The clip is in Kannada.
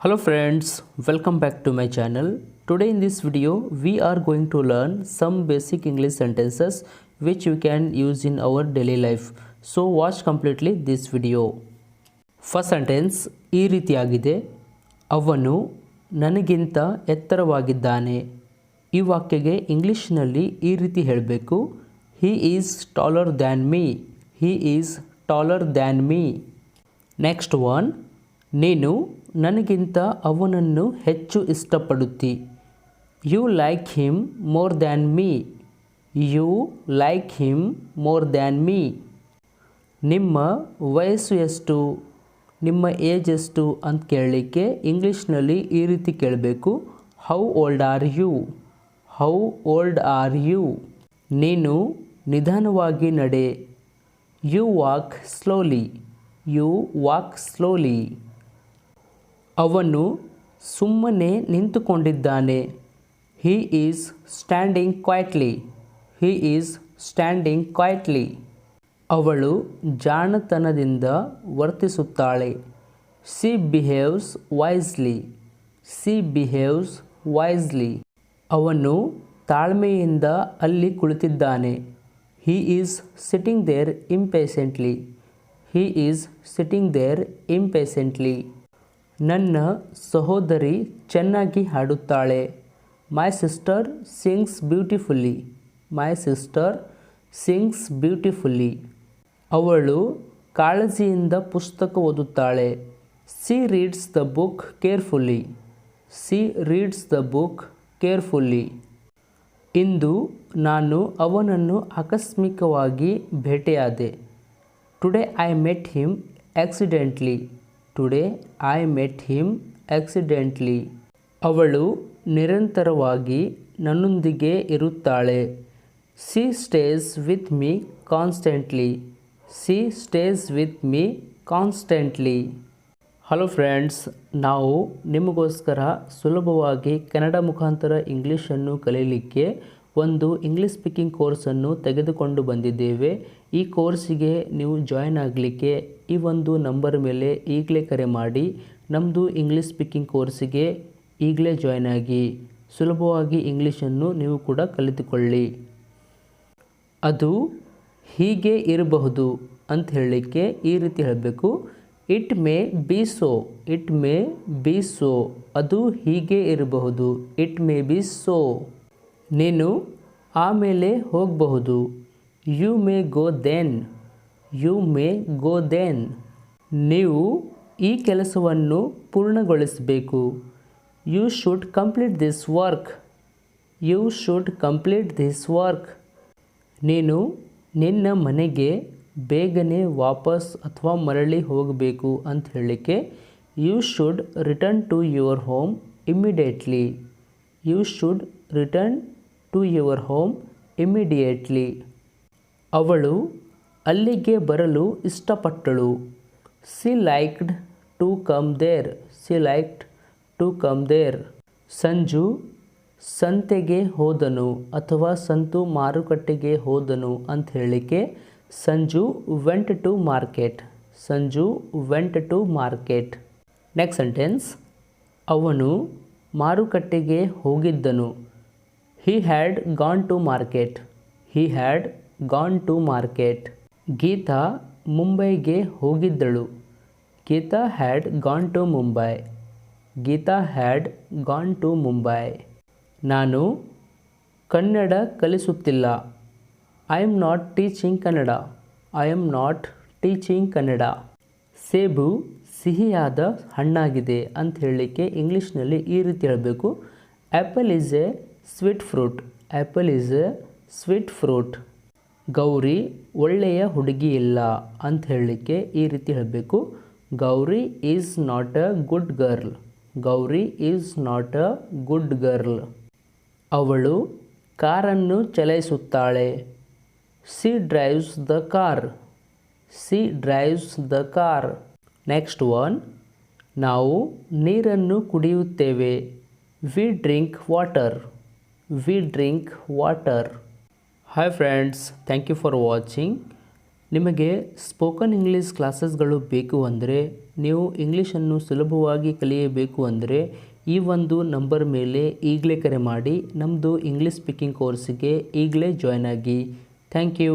Hello friends, welcome back to my channel. Today in this video we are going to learn some basic English sentences which you can use in our daily life. So watch completely this video. first sentence ee ಈ ರೀತಿಯಾಗಿದೆ ಅವನು ನನಗಿಂತ ಎತ್ತರವಾಗಿದ್ದಾನೆ ಈ ವಾಕ್ಯಗೆ ಇಂಗ್ಲೀಷ್ನಲ್ಲಿ ಈ ರೀತಿ ಹೇಳಬೇಕು he is taller than me he is taller than me next one ನೀನು ನನಗಿಂತ ಅವನನ್ನು ಹೆಚ್ಚು ಇಷ್ಟಪಡುತ್ತಿ. You like him more than me you like him more than me ನಿಮ್ಮ ವಯಸ್ಸು ಎಷ್ಟು? ನಿಮ್ಮ ಏಜ್ ಎಷ್ಟು ಅಂತ ಕೇಳಲಿಕ್ಕೆ ಇಂಗ್ಲೀಷ್ನಲ್ಲಿ ಈ ರೀತಿ ಕೇಳಬೇಕು. How old are you how old are you ನೀನು ನಿಧಾನವಾಗಿ ನಡೆ. You walk slowly you walk slowly ಅವನು ಸುಮ್ಮನೆ ನಿಂತುಕೊಂಡಿದ್ದಾನೆ. He is standing quietly he is standing quietly ಅವಳು ಜಾಣತನದಿಂದ ವರ್ತಿಸುತ್ತಾಳೆ. She behaves wisely she behaves wisely ಅವನು ತಾಳ್ಮೆಯಿಂದ ಅಲ್ಲಿ ಕುಳಿತಿದ್ದಾನೆ. He is sitting there impatiently he is sitting there impatiently ನನ್ನ ಸಹೋದರಿ ಚೆನ್ನಾಗಿ ಹಾಡುತ್ತಾಳೆ. My sister sings beautifully my sister sings beautifully ಅವಳು ಕಾಳಜಿಯಿಂದ ಪುಸ್ತಕ ಓದುತ್ತಾಳೆ. She reads the book carefully she reads the book carefully ಇಂದು ನಾನು ಅವನನ್ನು ಆಕಸ್ಮಿಕವಾಗಿ ಭೇಟಿಯಾದೆ. Today I met him accidentally today I met him accidentally ಅವಳು ನಿರಂತರವಾಗಿ ನನ್ನೊಂದಿಗೆ ಇರುತ್ತಾಳೆ. She stays with me constantly she stays with me constantly hello friends ನಾವು ನಿಮಗೋಸ್ಕರ ಸುಲಭವಾಗಿ ಕನ್ನಡ ಮುಖಾಂತರ ಇಂಗ್ಲೀಷನ್ನು ಕಲೀಲಿಕ್ಕೆ ಒಂದು ಇಂಗ್ಲೀಷ್ ಸ್ಪೀಕಿಂಗ್ ಕೋರ್ಸನ್ನು ತೆಗೆದುಕೊಂಡು ಬಂದಿದ್ದೇವೆ. ಈ ಕೋರ್ಸಿಗೆ ನೀವು ಜಾಯ್ನ್ ಆಗಲಿಕ್ಕೆ ಈ ಒಂದು ನಂಬರ್ ಮೇಲೆ ಈಗಲೇ ಕರೆ ಮಾಡಿ ನಮ್ಮದು ಇಂಗ್ಲೀಷ್ ಸ್ಪೀಕಿಂಗ್ ಕೋರ್ಸಿಗೆ ಈಗಲೇ ಜಾಯ್ನ್ ಆಗಿ. ಸುಲಭವಾಗಿ ಇಂಗ್ಲೀಷನ್ನು ನೀವು ಕೂಡ ಕಲಿತುಕೊಳ್ಳಿ. ಅದು ಹೀಗೆ ಇರಬಹುದು ಅಂತ ಹೇಳಲಿಕ್ಕೆ ಈ ರೀತಿ ಹೇಳಬೇಕು. It may be so it may be so ಅದು ಹೀಗೆ ಇರಬಹುದು. ಇಟ್ ಮೇ ಬಿ ಸೋ ನೀನು ಆಮೇಲೆ ಹೋಗಬಹುದು. You may go then you may go then ನೀವು ಈ ಕೆಲಸವನ್ನು ಪೂರ್ಣಗೊಳಿಸಬೇಕು. You should complete this work you should complete this work ನೀನು ನಿನ್ನ ಮನೆಗೆ ಬೇಗನೆ ವಾಪಸ್ ಅಥವಾ ಮರಳಿ ಹೋಗಬೇಕು ಅಂತ ಹೇಳಲಿಕ್ಕೆ you should return to your home immediately you should return to your home immediately ಅವಳು ಅಲ್ಲಿಗೆ ಬರಲು ಇಷ್ಟಪಟ್ಟಳು. She liked to come there she liked to come there Sanju ಸಂತೆಗೆ ಹೋದನು ಅಥವಾ ಸಂತು ಮಾರುಕಟ್ಟೆಗೆ ಹೋದನು ಅಂತ ಹೇಳಿಕೆ Sanju went to market Sanju went to market next sentence ಅವನು ಮಾರುಕಟ್ಟೆಗೆ ಹೋಗಿದ್ದನು. He had gone to market he had gone to market Geeta ಮುಂಬೈಗೆ ಹೋಗಿದ್ದಳು. Geeta had gone to Mumbai Geeta had gone to Mumbai ನಾನು Kannada ಕಲಿಸುತ್ತಿಲ್ಲ. I am not teaching Kannada I am not teaching Kannada ಸೇಬು ಸಿಹಿಯಾದ ಹಣ್ಣಾಗಿದೆ ಅಂತ ಹೇಳಲಿಕ್ಕೆ ಇಂಗ್ಲೀಷ್ನಲ್ಲಿ ಈ ರೀತಿ ಹೇಳಬೇಕು. Apple is a sweet fruit apple is a sweet fruit Gauri ಒಳ್ಳೆಯ ಹುಡುಗಿ ಇಲ್ಲ ಅಂತ ಹೇಳಲಿಕ್ಕೆ ಈ ರೀತಿ ಹೇಳಬೇಕು. Gauri is not a good girl Gauri is not a good girl ಅವಳು ಕಾರನ್ನು ಚಲಾಯಿಸುತ್ತಾಳೆ. She drives the car she drives the car next one ನಾವು ನೀರನ್ನು ಕುಡಿಯುತ್ತೇವೆ. We drink water we drink water hi friends thank you for watching ನಿಮಗೆ ಸ್ಪೋಕನ್ ಇಂಗ್ಲೀಷ್ ಕ್ಲಾಸಸ್ಗಳು ಬೇಕು ಅಂದರೆ, ನೀವು ಇಂಗ್ಲೀಷನ್ನು ಸುಲಭವಾಗಿ ಕಲಿಯಬೇಕು ಅಂದರೆ, ಈ ಒಂದು ನಂಬರ್ ಮೇಲೆ ಈಗಲೇ ಕರೆ ಮಾಡಿ ನಮ್ಮದು ಇಂಗ್ಲೀಷ್ ಸ್ಪೀಕಿಂಗ್ ಕೋರ್ಸಿಗೆ ಈಗಲೇ ಜಾಯ್ನ್ ಆಗಿ. Thank you